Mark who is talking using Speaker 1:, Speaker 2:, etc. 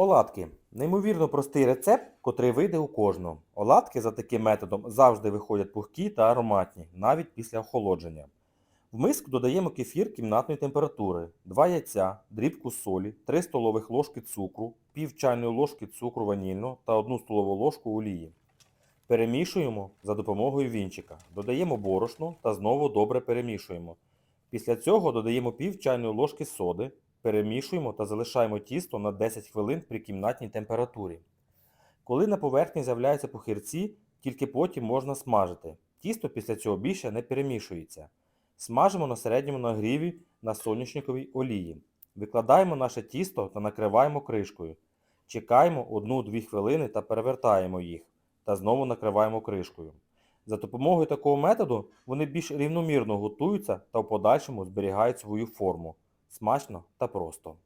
Speaker 1: Оладки. Неймовірно простий рецепт, котрий вийде у кожного. Оладки за таким методом завжди виходять пухкі та ароматні, навіть після охолодження. В миску додаємо кефір кімнатної температури, 2 яйця, дрібку солі, 3 столових ложки цукру, пів чайної ложки цукру ванільного та 1 столову ложку олії. Перемішуємо за допомогою вінчика. Додаємо борошно та знову добре перемішуємо. Після цього додаємо пів чайної ложки соди, перемішуємо та залишаємо тісто на 10 хвилин при кімнатній температурі. Коли на поверхні з'являються пухирці, тільки потім можна смажити. Тісто після цього більше не перемішується. Смажимо на середньому нагріві на соняшниковій олії. Викладаємо наше тісто та накриваємо кришкою. Чекаємо 1-2 хвилини та перевертаємо їх та знову накриваємо кришкою. За допомогою такого методу вони більш рівномірно готуються та в подальшому зберігають свою форму. Смачно та просто.